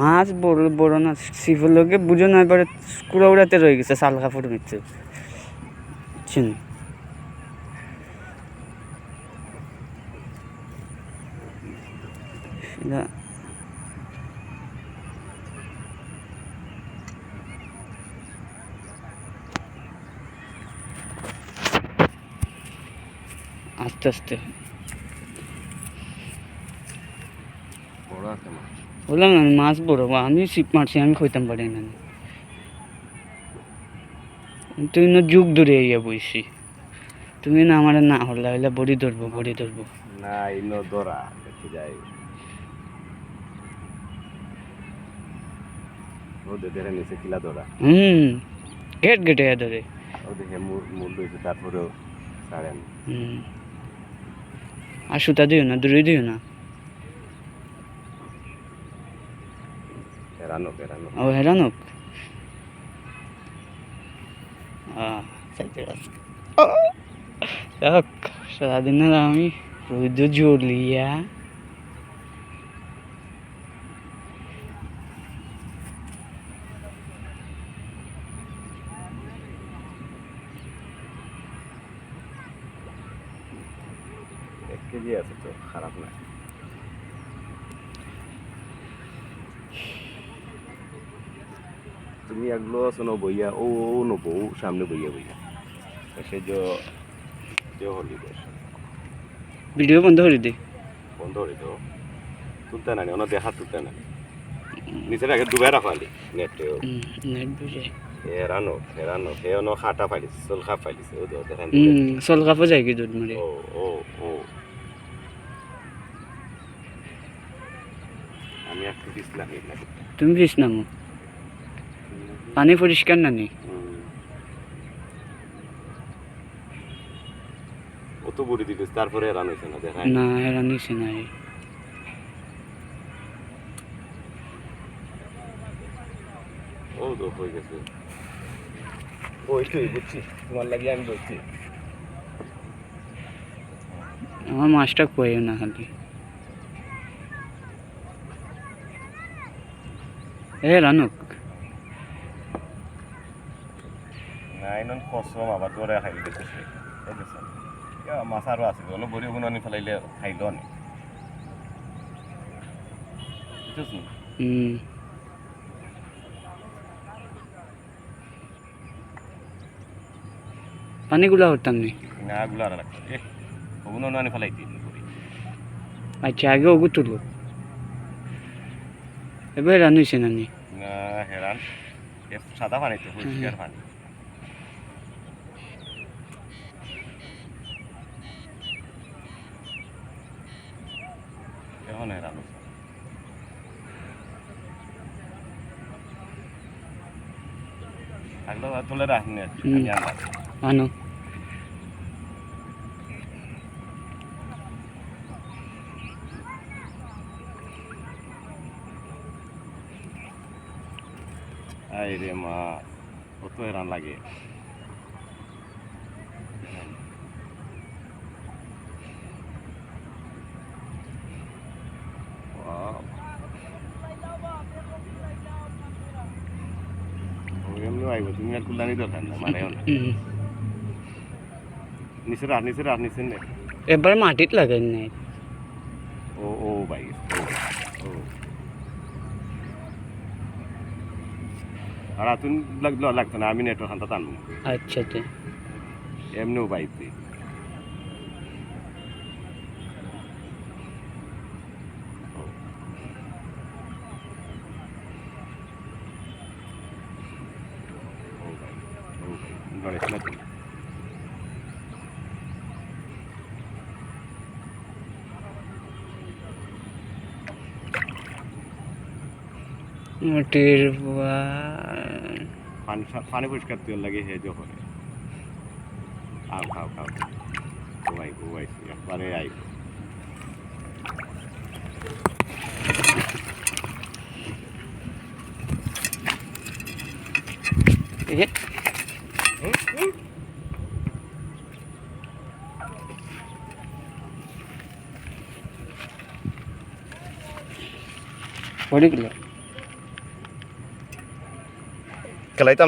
মাছ বড় বড় না সিফুর লোকে বুঝো না, এবারে কুড়া উড়াতে রয়ে গেছে শাল কাপড় মিচ্ছে চিন আস্তে আস্তে। বড় আছে মাছ। বললাম না মাছ বড় আমি সিপ মারছি আমি কইতাম পারি না। তুই না যুগ ধরে ইয়ে বইছি। তুমি না আমার না হল্লা হইলে বড়ি ধরবো বড়ি ধরবো। না ইনো দরা দেখতে যাই। ও দেখে নিচে কিলা দরা হুম গেট গেটে ধরে। ও দেখে মূল মূল রয়েছে তারপরেও ছাড়েন। হুম। আর সুতা দিও না দূরে দিও না। ফেরানো ফেরানো ও হেরানক যাক সারাদিনের আমি রোদ জ্বলিয়া এক কেজি আছে তো খারাপ না তুমি এগুলো শোনো বইয়া ও ও নেব সামনে বইয়া বইয়া। সে যে যে হলি ভিডিও বন্ধ করে দে। বন্ধ হয়ে তো। তুলতে না অন্য দেখা তুলতে না নিচে আগে ডুবাই রাখো আলি নেটে নেট বুঝে হেরানো হেরানো হে অন্য খাটা ফাইলিছে চল খা ফাইলিছে ও দেখো দেখেন চল কাপড় যায় কি দুধ মারে ও ও ও। আমি একটু দিছিলাম তুমি ফিস নামো পানি পরিষ্কার না নি হুম। ও তো বুড়ি তারপরে হেরান হয়েছে না নাই। ও তো হয়ে গেছে। ওই তুই বুঝছি তোমার লাগিয়ে আমি বলছি আমার মাছটা কয়ে না খালি। এ রানুক নাইনন কসম আবার যে মাছ আরও আছে অলপ বড়ি আনি ফেলাইলে খাইল নি? বুঝছিস হুম পানিগুলা হতাম নি না গুলো আর এ ওগুলো আনি ফেলাই দিই আচ্ছা আগে ওগু তুলো এবার রান হয়েছে না হেরান এ সাদা পানি তো পরিষ্কার পানি। হেরান হচ্ছে। থাকলেও তুলে রাখনি আর কি, হুম। আমি আনলাম। আনো আই রে মা কত হেরান লাগে Wow. ও এমনি আইব তুমি আর কুলানি দরকার না মানে হুম। নিচে রাখ নিচে রাখ নিচে নে। এবার মাটিত লাগাই নাই ও ও ভাই ও আর তুমি লাগল লাগতো না আমি নেটওয়ার্ক খান্তা টানবো আচ্ছা তো এমনিও বাইতে গণেশ না তুমি মোটির বাল। পানি সা- পানি পরিষ্কার তেল লাগে হে যখন খাও খাও খাও ঘুমাই ঘুমাই একবারে আই এ Boleh ke? Kalau itu